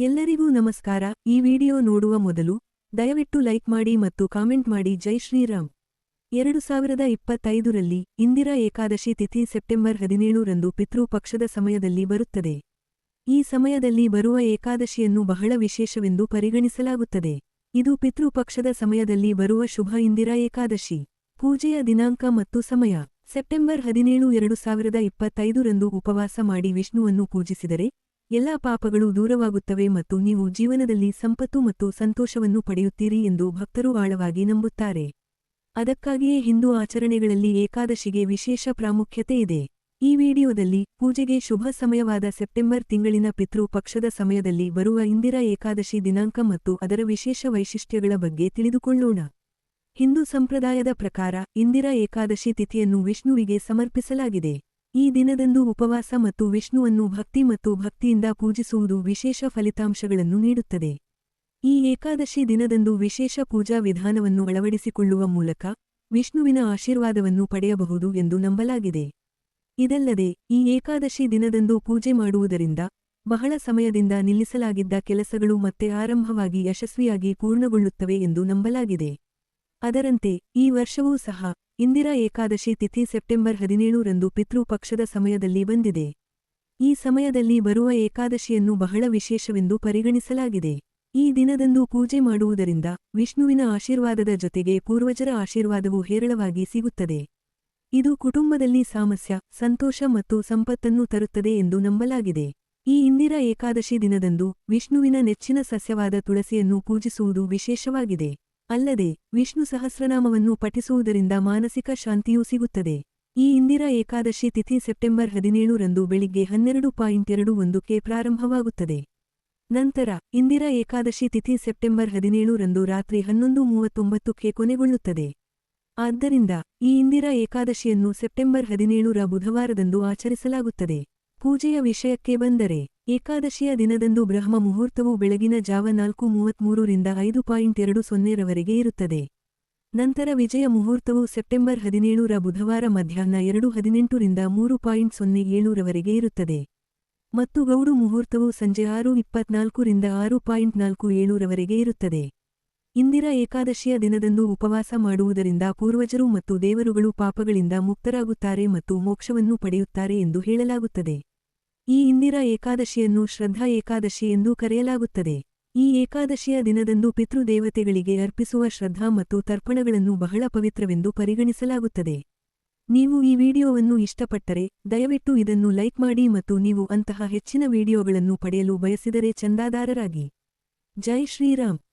ಎಲ್ಲರಿಗೂ ನಮಸ್ಕಾರ. ಈ ವಿಡಿಯೋ ನೋಡುವ ಮೊದಲು ದಯವಿಟ್ಟು ಲೈಕ್ ಮಾಡಿ ಮತ್ತು ಕಾಮೆಂಟ್ ಮಾಡಿ. ಜೈ ಶ್ರೀರಾಮ್. ಎರಡು ಸಾವಿರದ ಇಪ್ಪತ್ತೈದರಲ್ಲಿ ಇಂದಿರಾ ಏಕಾದಶಿ ತಿಥಿ ಸೆಪ್ಟೆಂಬರ್ ಹದಿನೇಳರಂದು ಪಿತೃ ಪಕ್ಷದ ಸಮಯದಲ್ಲಿ ಬರುತ್ತದೆ. ಈ ಸಮಯದಲ್ಲಿ ಬರುವ ಏಕಾದಶಿಯನ್ನು ಬಹಳ ವಿಶೇಷವೆಂದು ಪರಿಗಣಿಸಲಾಗುತ್ತದೆ. ಇದು ಪಿತೃಪಕ್ಷದ ಸಮಯದಲ್ಲಿ ಬರುವ ಶುಭ ಇಂದಿರಾ ಏಕಾದಶಿ. ಪೂಜೆಯ ದಿನಾಂಕ ಮತ್ತು ಸಮಯ. ಸೆಪ್ಟೆಂಬರ್ ಹದಿನೇಳು, ಎರಡು ಸಾವಿರದ ಇಪ್ಪತ್ತೈದರಂದು ಉಪವಾಸ ಮಾಡಿ ವಿಷ್ಣುವನ್ನು ಪೂಜಿಸಿದರೆ ಎಲ್ಲಾ ಪಾಪಗಳು ದೂರವಾಗುತ್ತವೆ ಮತ್ತು ನೀವು ಜೀವನದಲ್ಲಿ ಸಂಪತ್ತು ಮತ್ತು ಸಂತೋಷವನ್ನು ಪಡೆಯುತ್ತೀರಿ ಎಂದು ಭಕ್ತರು ಆಳವಾಗಿ ನಂಬುತ್ತಾರೆ. ಅದಕ್ಕಾಗಿಯೇ ಹಿಂದೂ ಆಚರಣೆಗಳಲ್ಲಿ ಏಕಾದಶಿಗೆ ವಿಶೇಷ ಪ್ರಾಮುಖ್ಯತೆ ಇದೆ. ಈ ವಿಡಿಯೋದಲ್ಲಿ ಪೂಜೆಗೆ ಶುಭ ಸಮಯವಾದ ಸೆಪ್ಟೆಂಬರ್ ತಿಂಗಳಿನ ಪಿತೃ ಪಕ್ಷದ ಸಮಯದಲ್ಲಿ ಬರುವ ಇಂದಿರಾ ಏಕಾದಶಿ ದಿನಾಂಕ ಮತ್ತು ಅದರ ವಿಶೇಷ ವೈಶಿಷ್ಟ್ಯಗಳ ಬಗ್ಗೆ ತಿಳಿದುಕೊಳ್ಳೋಣ. ಹಿಂದೂ ಸಂಪ್ರದಾಯದ ಪ್ರಕಾರ ಇಂದಿರಾ ಏಕಾದಶಿ ತಿಥಿಯನ್ನು ವಿಷ್ಣುವಿಗೆ ಸಮರ್ಪಿಸಲಾಗಿದೆ. ಈ ದಿನದಂದು ಉಪವಾಸ ಮತ್ತು ವಿಷ್ಣುವನ್ನು ಭಕ್ತಿ ಮತ್ತು ಭಕ್ತಿಯಿಂದ ಪೂಜಿಸುವುದು ವಿಶೇಷ ಫಲಿತಾಂಶಗಳನ್ನು ನೀಡುತ್ತದೆ. ಈ ಏಕಾದಶಿ ದಿನದಂದು ವಿಶೇಷ ಪೂಜಾ ವಿಧಾನವನ್ನು ಅಳವಡಿಸಿಕೊಳ್ಳುವ ಮೂಲಕ ವಿಷ್ಣುವಿನ ಆಶೀರ್ವಾದವನ್ನು ಪಡೆಯಬಹುದು ಎಂದು ನಂಬಲಾಗಿದೆ. ಇದಲ್ಲದೆ, ಈ ಏಕಾದಶಿ ದಿನದಂದು ಪೂಜೆ ಮಾಡುವುದರಿಂದ ಬಹಳ ಸಮಯದಿಂದ ನಿಲ್ಲಿಸಲಾಗಿದ್ದ ಕೆಲಸಗಳು ಮತ್ತೆ ಆರಂಭವಾಗಿ ಯಶಸ್ವಿಯಾಗಿ ಪೂರ್ಣಗೊಳ್ಳುತ್ತವೆ ಎಂದು ನಂಬಲಾಗಿದೆ. ಅದರಂತೆ, ಈ ವರ್ಷವೂ ಸಹ ಇಂದಿರಾ ಏಕಾದಶಿ ತಿಥಿ ಸೆಪ್ಟೆಂಬರ್ ಹದಿನೇಳು ರಂದು ಪಿತೃ ಪಕ್ಷದ ಸಮಯದಲ್ಲಿ ಬಂದಿದೆ. ಈ ಸಮಯದಲ್ಲಿ ಬರುವ ಏಕಾದಶಿಯನ್ನು ಬಹಳ ವಿಶೇಷವೆಂದು ಪರಿಗಣಿಸಲಾಗಿದೆ. ಈ ದಿನದಂದು ಪೂಜೆ ಮಾಡುವುದರಿಂದ ವಿಷ್ಣುವಿನ ಆಶೀರ್ವಾದದ ಜೊತೆಗೆ ಪೂರ್ವಜರ ಆಶೀರ್ವಾದವು ಹೇರಳವಾಗಿ ಸಿಗುತ್ತದೆ. ಇದು ಕುಟುಂಬದಲ್ಲಿ ಸಾಮಸ್ಯ, ಸಂತೋಷ ಮತ್ತು ಸಂಪತ್ತನ್ನು ತರುತ್ತದೆ ಎಂದು ನಂಬಲಾಗಿದೆ. ಈ ಇಂದಿರಾ ಏಕಾದಶಿ ದಿನದಂದು ವಿಷ್ಣುವಿನ ನೆಚ್ಚಿನ ಸಸ್ಯವಾದ ತುಳಸಿಯನ್ನು ಪೂಜಿಸುವುದು ವಿಶೇಷವಾಗಿದೆ. ಅಲ್ಲದೆ, ವಿಷ್ಣು ಸಹಸ್ರನಾಮವನ್ನು ಪಠಿಸುವುದರಿಂದ ಮಾನಸಿಕ ಶಾಂತಿಯೂ ಸಿಗುತ್ತದೆ. ಈ ಇಂದಿರಾ ಏಕಾದಶಿ ತಿಥಿ ಸೆಪ್ಟೆಂಬರ್ ಹದಿನೇಳರಂದು ಬೆಳಿಗ್ಗೆ ಹನ್ನೆರಡು ಪಾಯಿಂಟ್ ಎರಡು ಒಂದಕ್ಕೆ ಪ್ರಾರಂಭವಾಗುತ್ತದೆ. ನಂತರ, ಇಂದಿರಾ ಏಕಾದಶಿ ತಿಥಿ ಸೆಪ್ಟೆಂಬರ್ ಹದಿನೇಳರಂದು ರಾತ್ರಿ ಹನ್ನೊಂದು ಮೂವತ್ತೊಂಬತ್ತಕ್ಕೆ ಕೊನೆಗೊಳ್ಳುತ್ತದೆ. ಆದ್ದರಿಂದ, ಈ ಇಂದಿರಾ ಏಕಾದಶಿಯನ್ನು ಸೆಪ್ಟೆಂಬರ್ ಹದಿನೇಳರ ಬುಧವಾರದಂದು ಆಚರಿಸಲಾಗುತ್ತದೆ. ಪೂಜೆಯ ವಿಷಯಕ್ಕೆ ಬಂದರೆ ಏಕಾದಶಿಯ ದಿನದಂದು ಬ್ರಹ್ಮ ಮುಹೂರ್ತವು ಬೆಳಗಿನ ಜಾವ ನಾಲ್ಕು ಮೂವತ್ಮೂರರಿಂದ ಐದು ಪಾಯಿಂಟ್ ಎರಡು ಸೊನ್ನೆರವರೆಗೆ ಇರುತ್ತದೆ. ನಂತರ ವಿಜಯ ಮುಹೂರ್ತವು ಸೆಪ್ಟೆಂಬರ್ ಹದಿನೇಳು ರ ಬುಧವಾರ ಮಧ್ಯಾಹ್ನ ಎರಡು ಹದಿನೆಂಟರಿಂದ ಮೂರು ಪಾಯಿಂಟ್ ಸೊನ್ನೆ ಏಳರವರೆಗೆ ಇರುತ್ತದೆ. ಮತ್ತು ಗೌಡು ಮುಹೂರ್ತವು ಸಂಜೆ ಆರು ಇಪ್ಪತ್ನಾಲ್ಕರಿಂದ ಆರು ಪಾಯಿಂಟ್ ನಾಲ್ಕು ಏಳರವರೆಗೆ ಇರುತ್ತದೆ. ಇಂದಿರಾ ಏಕಾದಶಿಯ ದಿನದಂದು ಉಪವಾಸ ಮಾಡುವುದರಿಂದ ಪೂರ್ವಜರು ಮತ್ತು ದೇವರುಗಳು ಪಾಪಗಳಿಂದ ಮುಕ್ತರಾಗುತ್ತಾರೆ ಮತ್ತು ಮೋಕ್ಷವನ್ನು ಪಡೆಯುತ್ತಾರೆ ಎಂದು ಹೇಳಲಾಗುತ್ತದೆ. ಈ ಇಂದಿರಾ ಏಕಾದಶಿಯನ್ನು ಶ್ರದ್ಧಾ ಏಕಾದಶಿ ಎಂದು ಕರೆಯಲಾಗುತ್ತದೆ. ಈ ಏಕಾದಶಿಯ ದಿನದಂದು ಪಿತೃದೇವತೆಗಳಿಗೆ ಅರ್ಪಿಸುವ ಶ್ರದ್ಧಾ ಮತ್ತು ತರ್ಪಣಗಳನ್ನು ಬಹಳ ಪವಿತ್ರವೆಂದು ಪರಿಗಣಿಸಲಾಗುತ್ತದೆ. ನೀವು ಈ ವಿಡಿಯೋವನ್ನು ಇಷ್ಟಪಟ್ಟರೆ, ದಯವಿಟ್ಟು ಇದನ್ನು ಲೈಕ್ ಮಾಡಿ ಮತ್ತು ನೀವು ಅಂತಹ ಹೆಚ್ಚಿನ ವಿಡಿಯೋಗಳನ್ನು ಪಡೆಯಲು ಬಯಸಿದರೆ ಚಂದಾದಾರರಾಗಿ. ಜೈ ಶ್ರೀರಾಮ್.